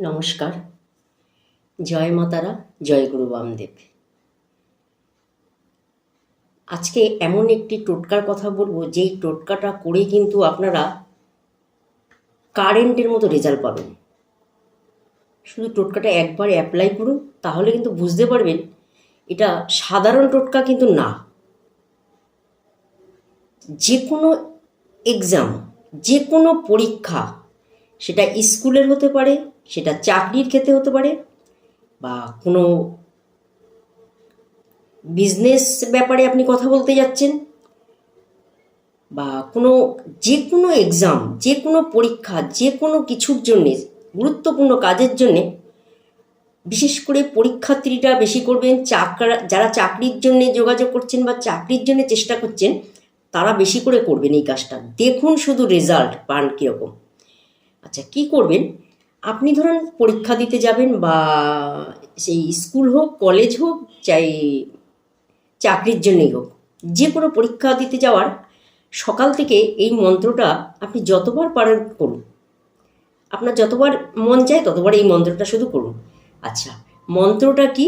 নমস্কার। জয় মাতারা জয় গুরু বামদেব। আজকে এমন একটি টোটকার কথা বলব, যেই টোটকাটা করে কিন্তু আপনারা কারেন্টের মতো রেজাল্ট পাবেন। শুধু টোটকাটা একবার অ্যাপ্লাই করুন, তাহলে কিন্তু বুঝতে পারবেন এটা সাধারণ টোটকা কিন্তু না। যে কোনো এক্সাম যে কোনো পরীক্ষা সেটা স্কুলের হতে পারে, সেটা চাকরির ক্ষেত্রে হতে পারে, বা কোনো বিজনেস ব্যাপারে আপনি কথা বলতে যাচ্ছেন, বা কোনো যে কোনো এক্সাম যে কোনো পরীক্ষা যে কোনো কিছুর জন্যে, গুরুত্বপূর্ণ কাজের জন্যে, বিশেষ করে পরীক্ষার্থীরা বেশি করবেন, চাকরা, যারা চাকরির জন্য যোগাযোগ করছেন বা চাকরির জন্য চেষ্টা করছেন, তারা বেশি করে করবেন এই কাজটা। দেখুন শুধু রেজাল্ট পান কীরকম। আচ্ছা কি করবেন? আপনি ধরুন পরীক্ষা দিতে যাবেন বা সেই স্কুল হোক, কলেজ হোক, চাই চাকরির জন্যই হোক, যে কোনো পরীক্ষা দিতে যাওয়ার সকাল থেকে এই মন্ত্রটা আপনি যতবার পারেন করুন। আপনার যতবার মন চায় ততবার এই মন্ত্রটা শুধু করুন। আচ্ছা মন্ত্রটা কি?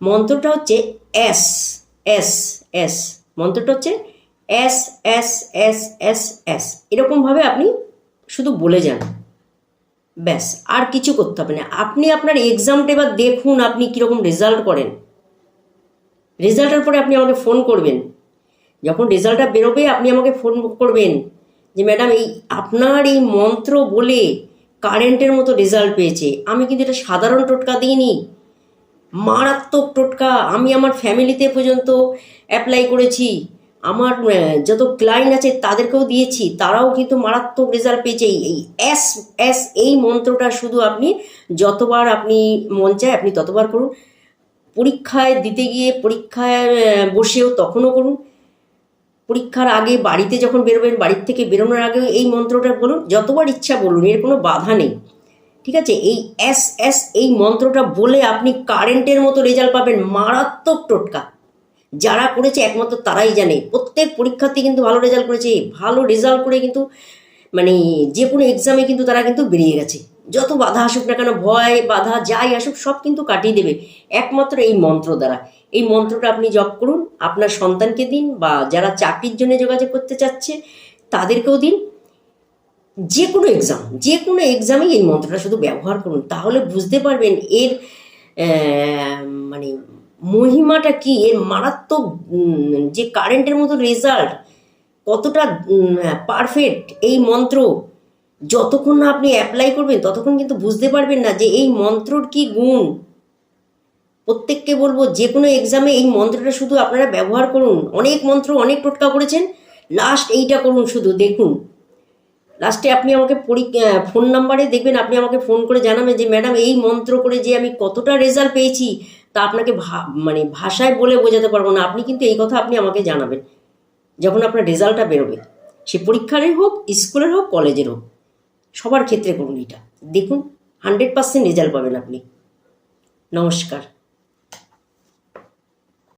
মন্ত্রটা হচ্ছে এস এস এস, মন্ত্রটা হচ্ছে এস এস এস এস এস। এরকমভাবে আপনি শুধু বলে যান। ব্যাস, আর কিছু করতে হবে না। আপনি আপনার এক্সামটা এবার দেখুন, আপনি কীরকম রেজাল্ট করেন। রেজাল্টের পরে আপনি আমাকে ফোন করবেন। যখন রেজাল্টটা বেরোবে, আপনি আমাকে ফোন করবেন যে, ম্যাডাম, এই আপনার এই মন্ত্র বলে কারেন্টের মতো রেজাল্ট পেয়েছে। আমি কিন্তু এটা সাধারণ টোটকা দিইনি। মারাত্মক টোটকা। আমি আমার ফ্যামিলিতে পর্যন্ত অ্যাপ্লাই করেছি। আমার যত ক্লায়েন্ট আছে তাদেরকেও দিয়েছি, তারাও কিন্তু মারাত্মক রেজাল্ট পেয়েছে। এই- এস এস এই মন্ত্রটা শুধু আপনি যতবার আপনি মন চায় আপনি ততবার করুন। পরীক্ষায় দিতে গিয়ে পরীক্ষায় বসেও তখনও করুন। পরীক্ষার আগে বাড়িতে যখন বেরোবেন, বাড়ির থেকে বেরোনোর আগেও এই মন্ত্রটা বলুন। যতবার ইচ্ছা বলুন, এর কোনো বাধা নেই। ঠিক আছে? এই এস এস এই মন্ত্রটা বলে আপনি কারেন্টের মতো রেজাল্ট পাবেন, মারাত্মক টোটকা। যারা করেছে একমাত্র তারাই জানে। প্রত্যেক পরীক্ষার্থী কিন্তু ভালো রেজাল্ট করেছে। ভালো রেজাল্ট করে কিন্তু মানে যে কোনো এক্সামে কিন্তু তারা কিন্তু বেরিয়ে গেছে। যত বাধা আসুক না কেন, ভয়, বাধা যাই আসুক, সব কিন্তু কাটিয়ে দেবে। একমাত্র এই মন্ত্র দ্বারা। এই মন্ত্রটা আপনি জপ করুন, আপনার সন্তানকে দিন বা যারা চাকরির জন্য যোগাযোগ করতে চাচ্ছে, তাদেরকেও দিন। যে কোনো এক্সাম যে কোনো এক্সামেই এই মন্ত্রটা শুধু ব্যবহার করুন। তাহলে বুঝতে পারবেন এর মানে মহিমাটা কি? এর মারাত্মক যে কারেন্টের মতো রেজাল্ট কতটা পারফেক্ট এই মন্ত্র, যতক্ষণ না আপনি অ্যাপ্লাই করবেন, ততক্ষণ কিন্তু বুঝতে পারবেন না যে এই মন্ত্রর কি গুণ। প্রত্যেককে বলব, যে কোনো এক্সামে এই মন্ত্রটা শুধু আপনারা ব্যবহার করুন। অনেক মন্ত্র অনেক টোটকা করেছেন। লাস্ট এইটা করুন শুধু, দেখুন। লাস্টে আপনি আমাকে ফোন নাম্বারে দেখবেন, আপনি আমাকে ফোন করে জানাবেন যে, ম্যাডাম, এই মন্ত্র করে যে আমি কতটা রেজাল্ট পেয়েছি তা আপনাকে মানে ভাষায় বলে বোঝাতে পারব না। আপনি কিন্তু এই কথা আপনি আমাকে জানাবেন। যখন আপনার রেজাল্টটা বেরোবে, সে পরীক্ষারই হোক, স্কুলের হোক, কলেজের হোক, সবার ক্ষেত্রে করুন এটা। দেখুন, হান্ড্রেড পার্সেন্ট রেজাল্ট পাবেন আপনি। নমস্কার।